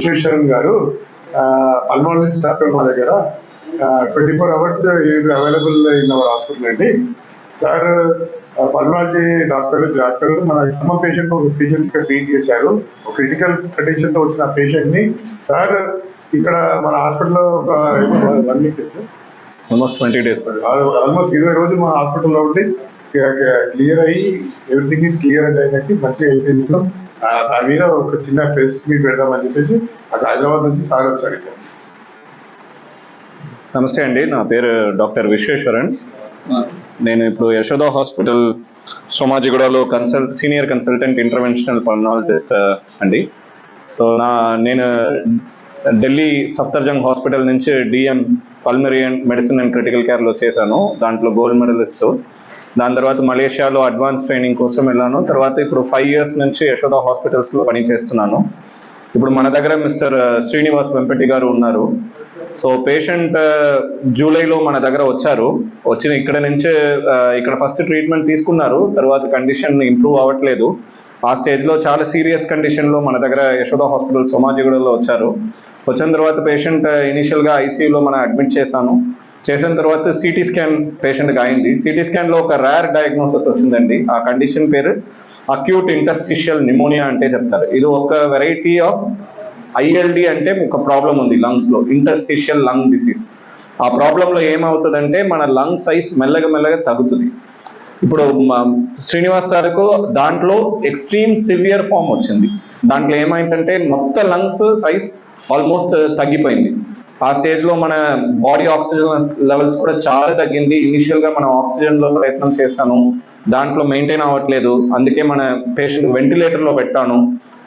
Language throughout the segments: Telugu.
విశ్వేశ్వరన్ గారు పల్మాలజిస్ట్ డాక్టర్ మా దగ్గర twenty four hours available in our hospital అండి సార్ పల్మాలజీ డాక్టర్ డాక్టర్ మన అమ్మ పేషెంట్ ఒక పేషెంట్ ట్రీట్ చేశారు. ఒక క్రిటికల్ కండిషన్తో వచ్చిన పేషెంట్ని. సార్ ఇక్కడ మన హాస్పిటల్లో ఒక one week almost twenty days almost ఇరవై రోజులు మన హాస్పిటల్లో ఉండి క్లియర్ అయ్యి ఎవ్రీథింగ్ ఈజ్ క్లియర్ అండ్ అయినట్టు మంచిగా అయిపోయింది దాని మీద ఒక చిన్న ప్రెస్ మీట్ పెడదామని చెప్పేసి అక్కడ హైదరాబాద్ నుంచి సార్ వచ్చారు. నమస్తే అండి నా పేరు డాక్టర్ విశ్వేశ్వరన్. నేను ఇప్పుడు Yashoda hospital సోమాజిగూడలో consult senior consultant interventional pulmonologist అండి. సో నా నేను ఢిల్లీ సఫ్తర్జంగ్ హాస్పిటల్ నుంచి D N pulmonary and medicine and critical కేర్లో చేశాను. దాంట్లో గోల్డ్ మెడలిస్ట్ దాని తర్వాత మలేషియాలో అడ్వాన్స్ ట్రైనింగ్ కోసం వెళ్ళాను. తర్వాత ఇప్పుడు ఫైవ్ ఇయర్స్ నుంచి యశోద హాస్పిటల్స్లో పని చేస్తున్నాను. ఇప్పుడు మన దగ్గర మిస్టర్ శ్రీనివాస్ వెంపటి గారు ఉన్నారు. సో పేషెంట్ జూలైలో మన దగ్గర వచ్చారు. వచ్చిన ఇక్కడ నుంచే ఇక్కడ ఫస్ట్ ట్రీట్మెంట్ తీసుకున్నారు. తర్వాత కండిషన్ ఇంప్రూవ్ అవ్వట్లేదు. ఆ స్టేజ్లో చాలా సీరియస్ కండిషన్లో మన దగ్గర యశోద హాస్పిటల్ సోమాజిగూడలో వచ్చారు. వచ్చిన తర్వాత పేషెంట్ ఇనీషియల్గా ఐసీయూలో మనం అడ్మిట్ చేశాను. చేసిన తర్వాత సిటీ స్కాన్ పేషెంట్గా అయింది సిటీ స్కాన్లో ఒక రేర్ డయాగ్నోసిస్ వచ్చిందండి. ఆ కండిషన్ పేరు అక్యూట్ ఇంటస్టిషియల్ నిమోనియా అంటే చెప్తారు. ఇది ఒక వెరైటీ ఆఫ్ ఐఎల్డి అంటే ఒక ప్రాబ్లం ఉంది లంగ్స్లో ఇంటస్టిషియల్ లంగ్ డిసీజ్ ఆ ప్రాబ్లంలో ఏమవుతుందంటే మన లంగ్ సైజ్ మెల్లగా మెల్లగా తగ్గుతుంది. ఇప్పుడు శ్రీనివాస్ సార్కు దాంట్లో ఎక్స్ట్రీమ్ సివియర్ ఫామ్ వచ్చింది. దాంట్లో ఏమైందంటే మొత్తం లంగ్స్ సైజ్ ఆల్మోస్ట్ తగ్గిపోయింది. ఆ స్టేజ్లో మన బాడీ ఆక్సిజన్ లెవెల్స్ కూడా చాలా తగ్గింది. ఇనిషియల్గా మనం ఆక్సిజన్లో ప్రయత్నం చేశాను. దాంట్లో మెయింటైన్ అవ్వట్లేదు. అందుకే మన పేషెంట్ వెంటిలేటర్లో పెట్టాను.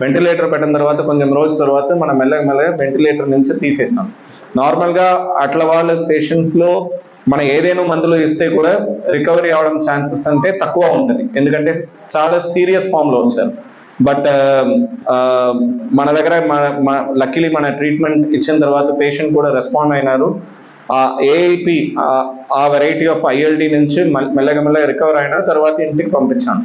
వెంటిలేటర్ పెట్టిన తర్వాత కొంచెం రోజు తర్వాత మనం మెల్లగా మెల్లగా వెంటిలేటర్ నుంచి తీసేసాం నార్మల్గా అట్లా వాళ్ళ పేషెంట్స్లో మనం ఏదైనా మందులు ఇస్తే కూడా రికవరీ అవడం ఛాన్సెస్ అంటే తక్కువ ఉంటుంది. ఎందుకంటే చాలా సీరియస్ ఫామ్లో వచ్చారు. బట్ uh, uh, మన దగ్గర మన లక్కీలీ మన ట్రీట్మెంట్ ఇచ్చిన తర్వాత పేషెంట్ కూడా రెస్పాండ్ అయినారు. ఆ ఏఐపి ఆ వెరైటీ ఆఫ్ ఐఎల్డి నుంచి మెల్లగా మెల్లగా రికవర్ అయిన తర్వాత ఇంటికి పంపించాను.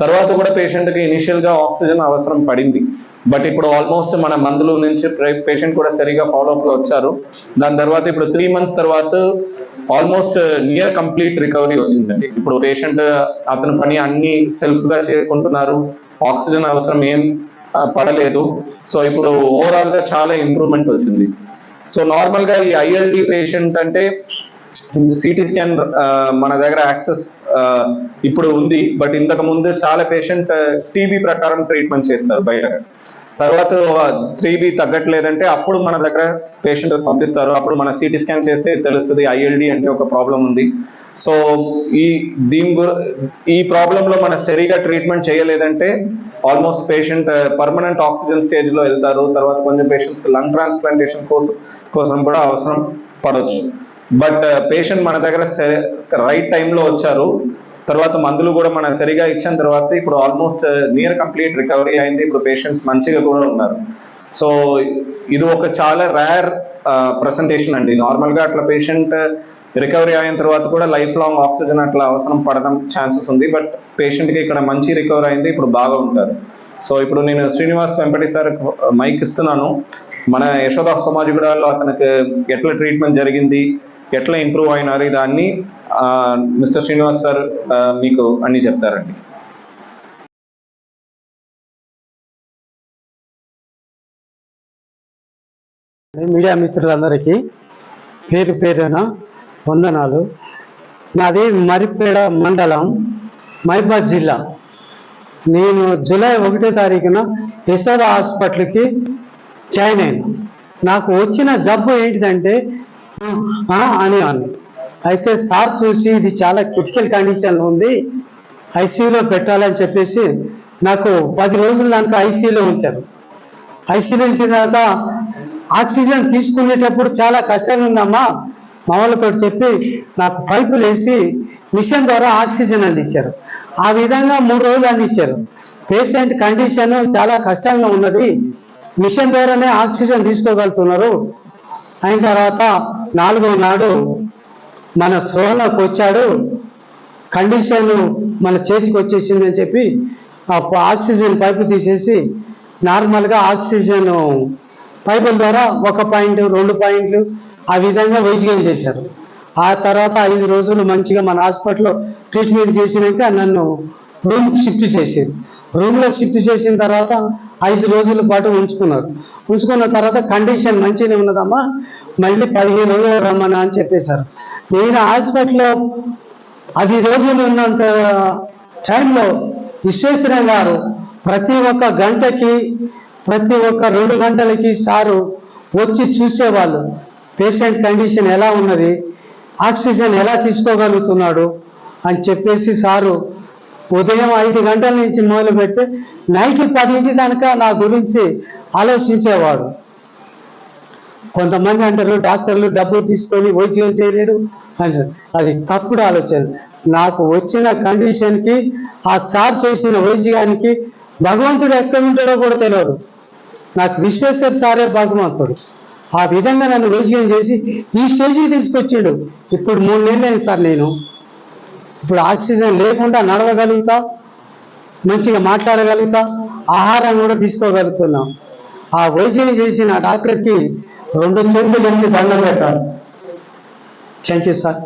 తర్వాత కూడా పేషెంట్కి ఇనిషియల్గా ఆక్సిజన్ అవసరం పడింది. బట్ ఇప్పుడు ఆల్మోస్ట్ మన మందులు నుంచి పేషెంట్ కూడా సరిగా ఫాలోఅప్లో వచ్చారు. దాని తర్వాత ఇప్పుడు త్రీ మంత్స్ తర్వాత ఆల్మోస్ట్ నియర్ కంప్లీట్ రికవరీ వచ్చిందండి. ఇప్పుడు పేషెంట్ అతని పని అన్ని సెల్ఫ్గా చేసుకుంటున్నారు. ఆక్సిజన్ అవసరం ఏం పడలేదు. సో ఇప్పుడు ఓవరాల్గా చాలా ఇంప్రూవ్మెంట్ వచ్చింది. సో నార్మల్గా ఈ ఐఎల్డి పేషెంట్ అంటే సిటీ స్కాన్ మన దగ్గర యాక్సెస్ ఇప్పుడు ఉంది. బట్ ఇంతకు ముందు చాలా పేషెంట్ టీబీ ప్రకారం ట్రీట్మెంట్ చేస్తారు బయట. తర్వాత త్రీ తగ్గట్లేదంటే అప్పుడు మన దగ్గర పేషెంట్ పంపిస్తారు. అప్పుడు మన సిటీ స్కాన్ చేస్తే తెలుస్తుంది ఐఎల్డి అంటే ఒక ప్రాబ్లం ఉంది. సో ఈ దీని గు ఈ ప్రాబ్లంలో మన సరిగా ట్రీట్మెంట్ చేయలేదంటే ఆల్మోస్ట్ పేషెంట్ పర్మనెంట్ ఆక్సిజన్ స్టేజ్లో వెళ్తారు. తర్వాత కొంచెం పేషెంట్స్కి లంగ్ ట్రాన్స్ప్లాంటేషన్ కోసం కోసం కూడా అవసరం పడవచ్చు బట్ పేషెంట్ మన దగ్గర రైట్ టైంలో వచ్చారు. తర్వాత మందులు కూడా మనం సరిగా ఇచ్చిన తర్వాత ఇప్పుడు ఆల్మోస్ట్ నియర్ కంప్లీట్ రికవరీ అయింది. ఇప్పుడు పేషెంట్ మంచిగా కూడా ఉన్నారు. సో ఇది ఒక చాలా రేర్ ప్రజెంటేషన్ uh, అండి. నార్మల్గా అట్లా పేషెంట్ రికవరీ అయిన తర్వాత కూడా లైఫ్ లాంగ్ ఆక్సిజన్ అట్లా అవసరం పడడం ఛాన్సెస్ ఉంది. బట్ పేషెంట్కి ఇక్కడ మంచి రికవర్ అయింది. ఇప్పుడు బాగా ఉంటారు. సో ఇప్పుడు నేను శ్రీనివాస్ వెంపటి సార్ మైక్ ఇస్తున్నాను. మన యశోద సమాజిగూడలో అతనికి ఎట్లా ట్రీట్మెంట్ జరిగింది ఎట్లా ఇంప్రూవ్ అయినారు దాన్ని మిస్టర్ శ్రీనివాస్ సార్ మీకు అన్ని చెప్తారండి. మీడియా మిత్రులందరికీ పేరు పేరున? వందనాలు. నాది మరిపేడ మండలం మైబాద్ జిల్లా. నేను జూలై ఒకటో తారీఖున యశోద హాస్పిటల్కి జాయిన్ అయినా. నాకు వచ్చిన జబ్బు ఏంటిదంటే ఆ అని అని. అయితే సార్ చూసి ఇది చాలా క్రిటికల్ కండిషన్లో ఉంది ఐసీయూలో పెట్టాలని చెప్పేసి నాకు పది రోజుల దాకా ఐసీయూలో ఉంచారు. ఐసీయూలో ఉంచిన తర్వాత ఆక్సిజన్ తీసుకునేటప్పుడు చాలా కష్టంగా ఉందమ్మా. మా వాళ్ళతో చెప్పి నాకు పైపులు వేసి మిషన్ ద్వారా ఆక్సిజన్ అందించారు. ఆ విధంగా మూడు రోజులు అందించారు. పేషెంట్ కండిషన్ చాలా కష్టంగా ఉన్నది. మిషన్ ద్వారానే ఆక్సిజన్ తీసుకోగలుగుతున్నారు. అయిన తర్వాత నాలుగో నాడు మన స్పృహలోకి వచ్చాడు. కండిషన్ మన చేతికి వచ్చేసింది అని చెప్పి ఆ ఆక్సిజన్ పైపు తీసేసి నార్మల్గా ఆక్సిజన్ పైపుల ద్వారా ఒక పాయింట్ రెండు పాయింట్లు ఆ విధంగా వైద్యం చేశారు. ఆ తర్వాత ఐదు రోజులు మంచిగా మన హాస్పిటల్లో ట్రీట్మెంట్ చేసినాక నన్ను రూమ్ షిఫ్ట్ చేసేది రూమ్లో షిఫ్ట్ చేసిన తర్వాత ఐదు రోజుల పాటు ఉంచుకున్నారు. ఉంచుకున్న తర్వాత కండిషన్ మంచిగానే ఉన్నదమ్మా మళ్ళీ పదిహేను రోజులు రమ్మని అని చెప్పేశారు. నేను హాస్పిటల్లో అది రోజులు ఉన్నంత టైంలో విశ్వేశ్వరయ్య గారు ప్రతి ఒక్క గంటకి ప్రతి ఒక్క రెండు గంటలకి సారు వచ్చి చూసేవాళ్ళు. పేషెంట్ కండిషన్ ఎలా ఉన్నది? ఆక్సిజన్ ఎలా తీసుకోగలుగుతున్నాడు? అని చెప్పేసి సారు ఉదయం ఐదు గంటల నుంచి మొదలు పెడితే నైట్ పదింటి దాకా నా గురించి ఆలోచించేవాడు. కొంతమంది అంటారు డాక్టర్లు డబ్బులు తీసుకొని వైద్యం చేయలేదు అంటారు. అది తప్పుడు ఆలోచన. నాకు వచ్చిన కండిషన్కి ఆ సార్ చేసిన వైద్యానికి భగవంతుడు ఎక్కడ ఉంటాడో కూడా తెలియదు. నాకు విశ్వేశ్వర్ సారే భగవంతుడు. ఆ విధంగా నన్ను వైద్యం చేసి ఈ స్టేజ్కి తీసుకొచ్చిండు. ఇప్పుడు మూడు నెలలు అయింది సార్ నేను. ఇప్పుడు ఆక్సిజన్ లేకుండా నడవగలుగుతా మంచిగా మాట్లాడగలుగుతా ఆహారం కూడా తీసుకోగలుగుతున్నాం. ఆ వైద్యం చేసిన డాక్టర్కి రెండు చేతులు ఎత్తి దండం పెట్టాలి. Thank you sir